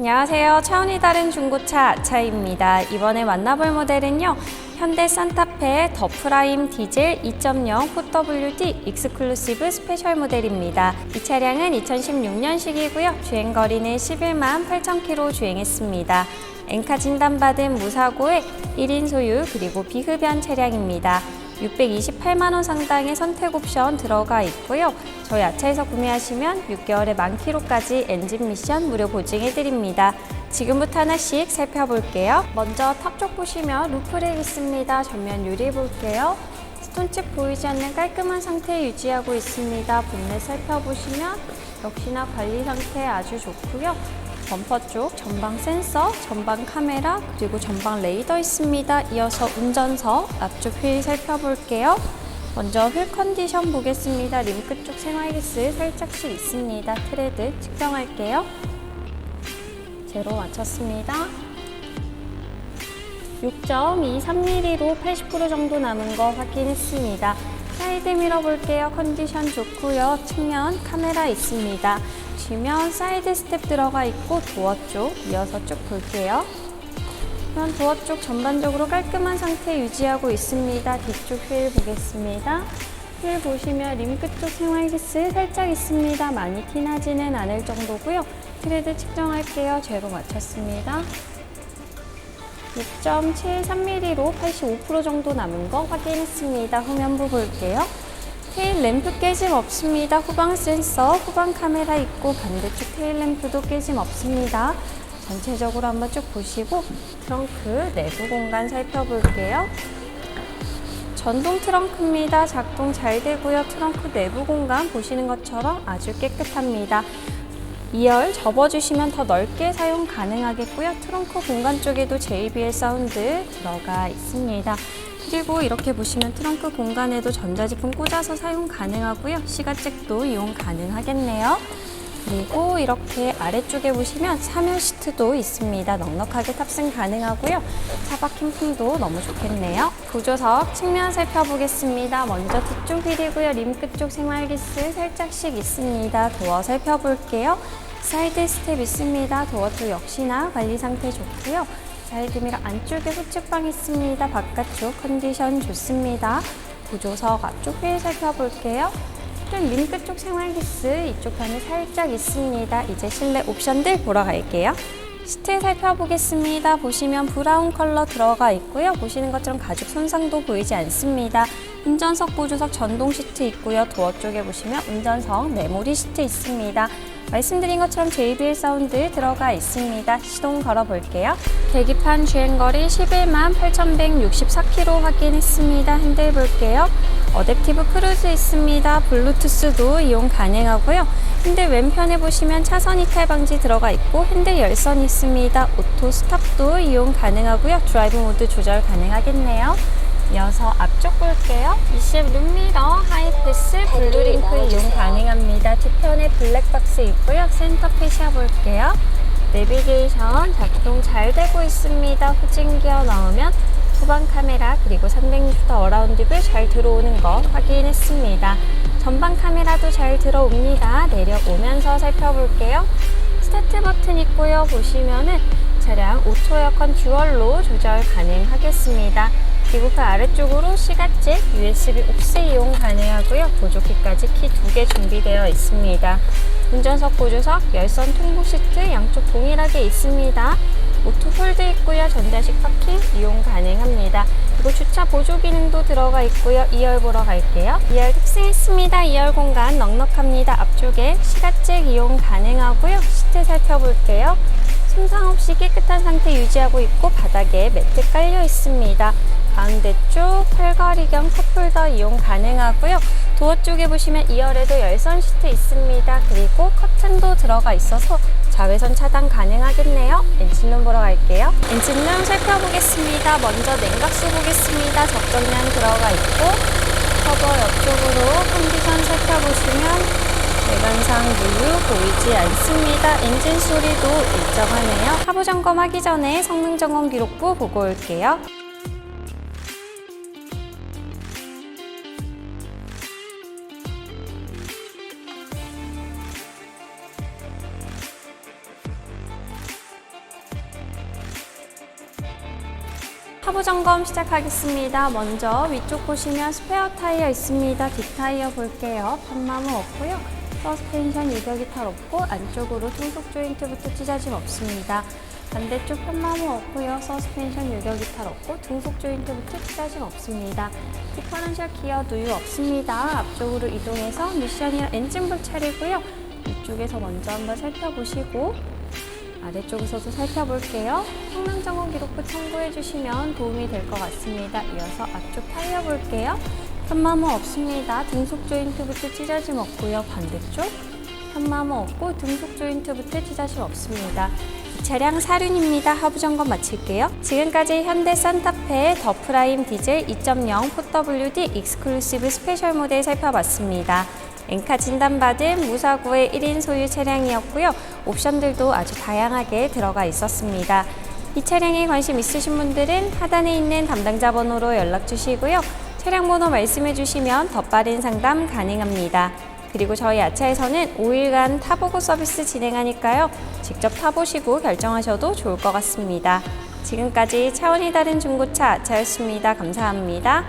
안녕하세요. 차원이 다른 중고차 아차입니다. 이번에 만나볼 모델은요. 현대 산타페 더 프라임 디젤 2.0 4WD 익스클루시브 스페셜 모델입니다. 이 차량은 2016년식이고요. 주행거리는 11만 8천 킬로 주행했습니다. 엔카 진단받은 무사고의 1인 소유 그리고 비흡연 차량입니다. 628만 원 상당의 선택 옵션 들어가 있고요. 저희 아차에서 구매하시면 6개월의 만 킬로까지 엔진 미션 무료 보증해 드립니다. 지금부터 하나씩 살펴볼게요. 먼저 탑 쪽 보시면 루프렉 있습니다. 전면 유리 볼게요. 스톤칩 보이지 않는 깔끔한 상태 유지하고 있습니다. 본넷 살펴보시면 역시나 관리 상태 아주 좋고요. 범퍼 쪽 전방 센서, 전방 카메라, 그리고 전방 레이더 있습니다. 이어서 운전석 앞쪽 휠 살펴볼게요. 먼저 휠 컨디션 보겠습니다. 림크 쪽 생활기스 살짝씩 있습니다. 트레드 측정할게요. 제로 맞췄습니다. 6.23mm로 80% 정도 남은 거 확인했습니다. 사이드 미러 볼게요. 컨디션 좋고요. 측면 카메라 있습니다. 뒷면 사이드 스텝 들어가 있고 도어 쪽 이어서 쭉 볼게요. 그럼 도어 쪽 전반적으로 깔끔한 상태 유지하고 있습니다. 뒤쪽 휠 보겠습니다. 휠 보시면 림크 쪽 생활기스 살짝 있습니다. 많이 티나지는 않을 정도고요. 트레드 측정할게요. 제로 맞췄습니다. 6.73mm로 85% 정도 남은 거 확인했습니다. 후면부 볼게요. 테일 램프 깨짐 없습니다. 후방 센서, 후방 카메라 있고 반대쪽 테일 램프도 깨짐 없습니다. 전체적으로 한번 쭉 보시고 트렁크 내부 공간 살펴볼게요. 전동 트렁크입니다. 작동 잘 되고요. 트렁크 내부 공간 보시는 것처럼 아주 깨끗합니다. 2열 접어주시면 더 넓게 사용 가능하겠고요. 트렁크 공간 쪽에도 JBL 사운드 들어가 있습니다. 그리고 이렇게 보시면 트렁크 공간에도 전자제품 꽂아서 사용 가능하고요. 시가잭도 이용 가능하겠네요. 그리고 이렇게 아래쪽에 보시면 사면 시트도 있습니다. 넉넉하게 탑승 가능하고요. 차박 캠핑도 너무 좋겠네요. 구조석 측면 살펴보겠습니다. 먼저 뒤쪽 휠이고요. 림크 쪽 생활기스 살짝씩 있습니다. 도어 살펴볼게요. 사이드 스텝 있습니다. 도어 쪽 역시나 관리 상태 좋고요. 사이드미러 안쪽에 후측방 있습니다. 바깥쪽 컨디션 좋습니다. 구조석 앞쪽 휠 살펴볼게요. 좀 링크 쪽 생활기스 이쪽 판에 살짝 있습니다. 이제 실내 옵션들 보러 갈게요. 시트 살펴보겠습니다. 보시면 브라운 컬러 들어가 있고요. 보시는 것처럼 가죽 손상도 보이지 않습니다. 운전석 보조석 전동 시트 있고요. 도어 쪽에 보시면 운전석 메모리 시트 있습니다. 말씀드린 것처럼 JBL 사운드 들어가 있습니다. 시동 걸어볼게요. 계기판 주행거리 11만 8,164km 확인했습니다. 핸들 볼게요. 어댑티브 크루즈 있습니다. 블루투스도 이용 가능하고요. 핸들 왼편에 보시면 차선 이탈 방지 들어가 있고 핸들 열선 있습니다. 오토 스탑도 이용 가능하고요. 드라이브 모드 조절 가능하겠네요. 이어서 앞쪽 볼게요. 20 룸미러 하이패스 블루링크 이용 가능합니다. 뒤편에 블랙박스 있고요. 센터 페시아 볼게요. 내비게이션 작동 잘 되고 있습니다. 후진 기어 넣으면 후방 카메라 그리고 360도 어라운드 뷰 잘 들어오는 거 확인했습니다. 전방 카메라도 잘 들어옵니다. 내려오면서 살펴볼게요. 스타트 버튼 있고요. 보시면은 차량 오토 에어컨 듀얼로 조절 가능하겠습니다. 그 아래쪽으로 시가잭, USB 옥스 이용 가능하고요. 보조키까지 키 두 개 준비되어 있습니다. 운전석 보조석, 열선 통보 시트 양쪽 동일하게 있습니다. 오토 홀드 있고요. 전자식 파킹 이용 가능합니다. 그리고 주차 보조 기능도 들어가 있고요. 2열 보러 갈게요. 2열 탑승했습니다. 2열 공간 넉넉합니다. 앞쪽에 시가잭 이용 가능하고요. 시트 살펴볼게요. 손상 없이 깨끗한 상태 유지하고 있고 바닥에 매트 깔려 있습니다. 가운데 쪽 팔걸이 겸 컵홀더 이용 가능하고요. 도어 쪽에 보시면 2열에도 열선 시트 있습니다. 그리고 커튼도 들어가 있어서 자외선 차단 가능하겠네요. 엔진룸 보러 갈게요. 엔진룸 살펴보겠습니다. 먼저 냉각수 보겠습니다. 적정량 들어가 있고 커버 옆쪽으로 컨디션 살펴보시면 외관상 누유 보이지 않습니다. 엔진 소리도 일정하네요. 하부 점검하기 전에 성능 점검 기록부 보고 올게요. 하부 점검 시작하겠습니다. 먼저 위쪽 보시면 스페어 타이어 있습니다. 뒷 타이어 볼게요. 판마모 없고요. 서스펜션 유격이 탈 없고 안쪽으로 통속 조인트부터 찢어짐 없습니다. 반대쪽 편마모 없고요. 서스펜션 유격이 탈 없고 등속 조인트부터 찢어짐 없습니다. 디퍼런셜 기어 누유 없습니다. 앞쪽으로 이동해서 미션이랑 엔진불 차리고요. 이쪽에서 먼저 한번 살펴보시고 아래쪽에서도 살펴볼게요. 성능 점검 기록부 참고해 주시면 도움이 될 것 같습니다. 이어서 앞쪽 타이어 볼게요. 편마모 없습니다. 등속 조인트부터 찢어짐 없고요. 반대쪽 편마모 없고 등속 조인트부터 찢어짐 없습니다. 이 차량 사륜입니다. 하부 점검 마칠게요. 지금까지 현대 산타페 더 프라임 디젤 2.0 4WD 익스클루시브 스페셜 모델 살펴봤습니다. 엔카 진단받은 무사고의 1인 소유 차량이었고요. 옵션들도 아주 다양하게 들어가 있었습니다. 이 차량에 관심 있으신 분들은 하단에 있는 담당자 번호로 연락 주시고요. 차량 번호 말씀해 주시면 더 빠른 상담 가능합니다. 그리고 저희 아차에서는 5일간 타보고 서비스 진행하니까요. 직접 타보시고 결정하셔도 좋을 것 같습니다. 지금까지 차원이 다른 중고차 아차였습니다. 감사합니다.